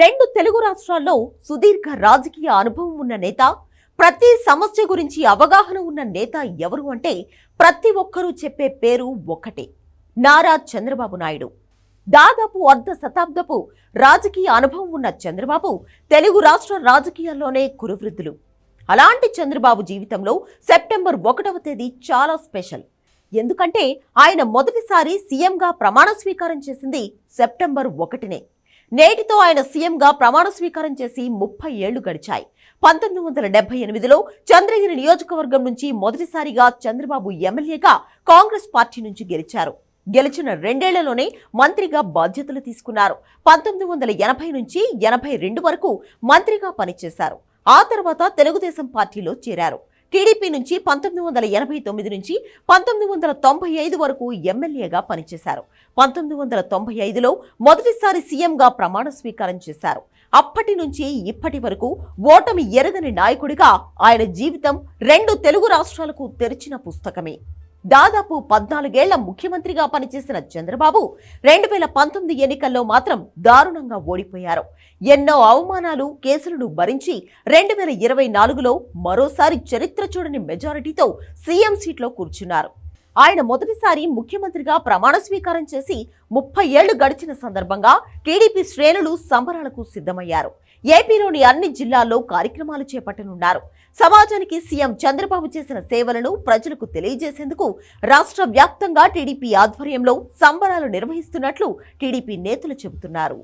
రెండు తెలుగు రాష్ట్రాల్లో సుదీర్ఘ రాజకీయ అనుభవం ఉన్న నేత ప్రతి సమస్య గురించి అవగాహన ఉన్న నేత ఎవరు అంటే ప్రతి ఒక్కరూ చెప్పే పేరు ఒక్కటే నారా చంద్రబాబు నాయుడు. దాదాపు అర్ధ శతాబ్దపు రాజకీయ అనుభవం ఉన్న చంద్రబాబు తెలుగు రాష్ట్ర రాజకీయాల్లోనే కురువృద్ధులు. అలాంటి చంద్రబాబు జీవితంలో సెప్టెంబర్ ఒకటవ తేదీ చాలా స్పెషల్. ఎందుకంటే ఆయన మొదటిసారి సీఎంగా ప్రమాణ స్వీకారం చేసింది సెప్టెంబర్ ఒకటినే. నేటితో ఆయన సీఎంగా ప్రమాణ స్వీకారం చేసి ముప్పై ఏళ్ళు గడిచాయి. పంతొమ్మిది వందల డెబ్బై ఎనిమిదిలో చంద్రగిరి నియోజకవర్గం నుంచి మొదటిసారిగా చంద్రబాబు ఎమ్మెల్యేగా కాంగ్రెస్ పార్టీ నుంచి గెలిచారు. గెలిచిన రెండేళ్ళలోనే మంత్రిగా బాధ్యతలు తీసుకున్నారు. పంతొమ్మిది వందల ఎనభై నుంచి ఎనభై రెండు వరకు మంత్రిగా పనిచేశారు. ఆ తర్వాత తెలుగుదేశం పార్టీలో చేరారు. టీడీపీ నుంచి పంతొమ్మిది వందల ఎనభై తొమ్మిది నుంచి పంతొమ్మిది వందల తొంభై ఐదు వరకు ఎమ్మెల్యేగా పనిచేశారు. పంతొమ్మిది వందల తొంభై ఐదులో మొదటిసారి సీఎంగా ప్రమాణ స్వీకారం చేశారు. అప్పటి నుంచి ఇప్పటి వరకు ఓటమి ఎరగని నాయకుడిగా ఆయన జీవితం రెండు తెలుగు రాష్ట్రాలకు తెరిచిన పుస్తకమే. దాదాపు పద్నాలుగేళ్ళ ముఖ్యమంత్రిగా పనిచేసిన చంద్రబాబు రెండు వేల పంతొమ్మిది ఎన్నికల్లో మాత్రం దారుణంగా ఓడిపోయారు. ఎన్నో అవమానాలు కేసులను భరించి రెండు వేల ఇరవై నాలుగులో మరోసారి చరిత్ర చూడని మెజారిటీతో సీఎం సీట్లో కూర్చున్నారు. ఆయన మొదటిసారి ముఖ్యమంత్రిగా ప్రమాణ స్వీకారం చేసి ముప్పై ఏళ్ళు గడిచిన సందర్భంగా టీడీపీ శ్రేణులు సంబరాలకు సిద్ధమయ్యారు. ఏపీలోని అన్ని జిల్లాల్లో కార్యక్రమాలు చేపట్టనున్నారు. సమాజానికి సీఎం చంద్రబాబు చేసిన సేవలను ప్రజలకు తెలియజేసేందుకు రాష్ట్ర వ్యాప్తంగా టీడీపీ ఆధ్వర్యంలో సంబరాలు నిర్వహిస్తున్నట్లు టీడీపీ నేతలు చెబుతున్నారు.